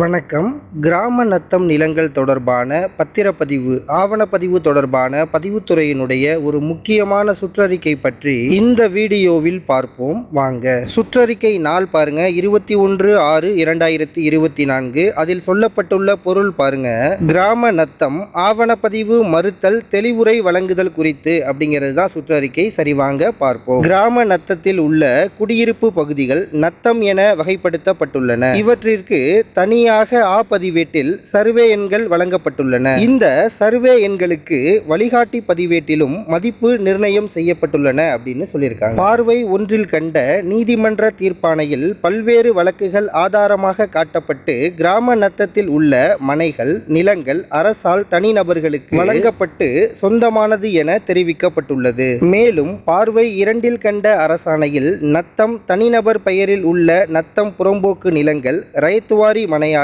வணக்கம். கிராம நத்தம் நிலங்கள் தொடர்பான பத்திரப்பதிவு ஆவணப்பதிவு தொடர்பான பதிவுத்துறையினுடைய ஒரு முக்கியமான சுற்றறிக்கை பற்றி இந்த வீடியோவில் பார்ப்போம். வாங்க. சுற்றறிக்கை நாள் பாருங்க. இருபத்தி ஒன்று ஆறு இரண்டாயிரத்தி இருபத்தி நான்கு. அதில் சொல்லப்பட்டுள்ள பொருள் பாருங்க. கிராம நத்தம் ஆவணப்பதிவு மறுத்தல் தெளிவுரை வழங்குதல் குறித்து அப்படிங்கிறது தான் சுற்றறிக்கை. சரிவாங்க பார்ப்போம். கிராம நத்தத்தில் உள்ள குடியிருப்பு பகுதிகள் நத்தம் என வகைப்படுத்தப்பட்டுள்ளன. இவற்றிற்கு தனி தனியாக ஆ பதிவேட்டில் சர்வே எண்கள் வழங்கப்பட்டுள்ளன. இந்த சர்வே எண்களுக்கு வழிகாட்டி பதிவேட்டிலும் மதிப்பு நிர்ணயம் செய்யப்பட்டுள்ளன அப்படின்னு சொல்லியிருக்காங்க. பார்வை ஒன்றில் கண்ட நீதிமன்ற தீர்ப்பாணையில் பல்வேறு வழக்குகள் ஆதாரமாக காட்டப்பட்டு கிராம நத்தத்தில் உள்ள மனைகள் நிலங்கள் அரசால் தனிநபர்களுக்கு வழங்கப்பட்டு சொந்தமானது என தெரிவிக்கப்பட்டுள்ளது. மேலும் பார்வை இரண்டில் கண்ட அரசாணையில் நத்தம் தனிநபர் பெயரில் உள்ள நத்தம் புறம்போக்கு நிலங்கள் ரயத்துவாரி மனையாக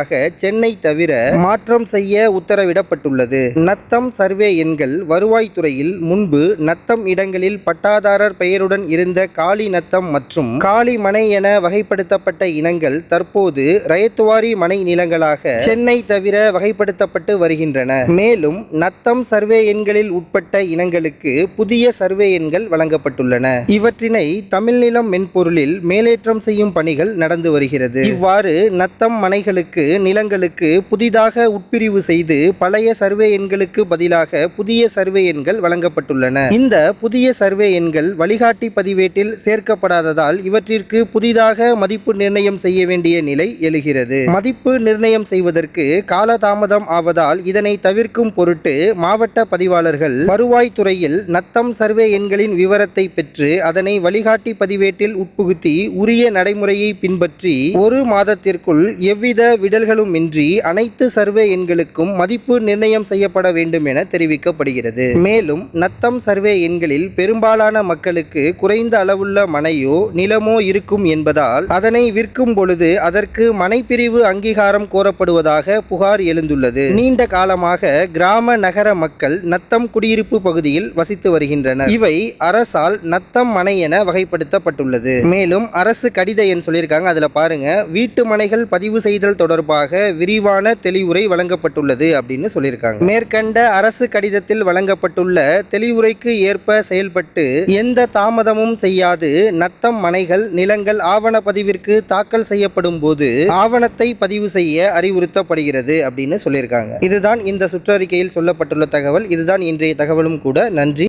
சென்னை தவிர மாற்றம் செய்ய உத்தரவிடப்பட்டுள்ளது. நத்தம் சர்வே எண்கள் வருவாய்த்துறையில் முன்பு நத்தம் இடங்களில் பட்டாதாரர் பெயருடன் இருந்த காளி நத்தம் மற்றும் காளி மனை என வகைப்படுத்தப்பட்ட இனங்கள் தற்போது ரயத்துவாரி மனை நிலங்களாக சென்னை தவிர வகைப்படுத்தப்பட்டு வருகின்றன. மேலும் நத்தம் சர்வே எண்களில் உட்பட்ட இனங்களுக்கு புதிய சர்வே எண்கள் வழங்கப்பட்டுள்ளன. இவற்றினை தமிழ்நிலம் மென்பொருளில் மேலேற்றம் செய்யும் பணிகள் நடந்து வருகிறது. இவ்வாறு நத்தம் மனைகளுக்கு நிலங்களுக்கு புதிதாக உட்பிரிவு செய்து பழைய சர்வே எண்களுக்கு பதிலாக புதிய சர்வே எண்கள் வழங்கப்பட்டுள்ளன. இந்த புதிய சர்வே எண்கள் வழிகாட்டி பதிவேட்டில் சேர்க்கப்படாததால் இவற்றிற்கு புதிதாக மதிப்பு நிர்ணயம் செய்ய வேண்டிய நிலை எழுகிறது. மதிப்பு நிர்ணயம் செய்வதற்கு காலதாமதம் ஆவதால் இதனை தவிர்க்கும் பொருட்டு மாவட்ட பதிவாளர்கள் வருவாய்த்துறையில் நத்தம் சர்வே எண்களின் விவரத்தை பெற்று அதனை வழிகாட்டி பதிவேட்டில் உட்புகுத்தி உரிய நடைமுறையை பின்பற்றி ஒரு மாதத்திற்குள் எவ்வித விடல்களும் இன்றி அனைத்து சர்வே எண்களுக்கும் மதிப்பு நிர்ணயம் செய்யப்பட வேண்டும் என தெரிவிக்கப்படுகிறது. மேலும் நத்தம் சர்வே எண்களில் பெரும்பாலான மக்களுக்கு குறைந்த அளவுள்ள மனையோ நிலமோ இருக்கும் என்பதால் அதனை விற்கும் பொழுது அதற்கு மனைப்பிரிவு அங்கீகாரம் கோரப்படுவதாக புகார் எழுந்துள்ளது. நீண்ட காலமாக கிராம நகர மக்கள் நத்தம் குடியிருப்பு பகுதியில் வசித்து வருகின்றனர். இவை அரசால் நத்தம் மனை என வகைப்படுத்தப்பட்டுள்ளது. மேலும் அரசு கடித எண் சொல்லியிருக்காங்க. அதுல பாருங்க. வீட்டு மனைகள் பதிவு செய்தல் தொடர்பாக விரிவான தெளிவுரை வழங்கப்பட்டுள்ளது அப்படின்னு சொல்லியிருக்காங்க. மேற்கண்ட அரசு கடிதத்தில் வழங்கப்பட்டுள்ள தெளிவுரைக்கு ஏற்ப செயல்பட்டு எந்த தாமதமும் செய்யாது. நத்தம் மனைகள் நிலங்கள் ஆவண பதிவிற்கு தாக்கல் செய்யப்படும் போது ஆவணத்தை பதிவு செய்ய அறிவுறுத்தப்படுகிறது அப்படின்னு சொல்லியிருக்காங்க. இதுதான் இந்த சுற்றறிக்கையில் சொல்லப்பட்டுள்ள தகவல். இதுதான் இன்றைய தகவலும் கூட. நன்றி.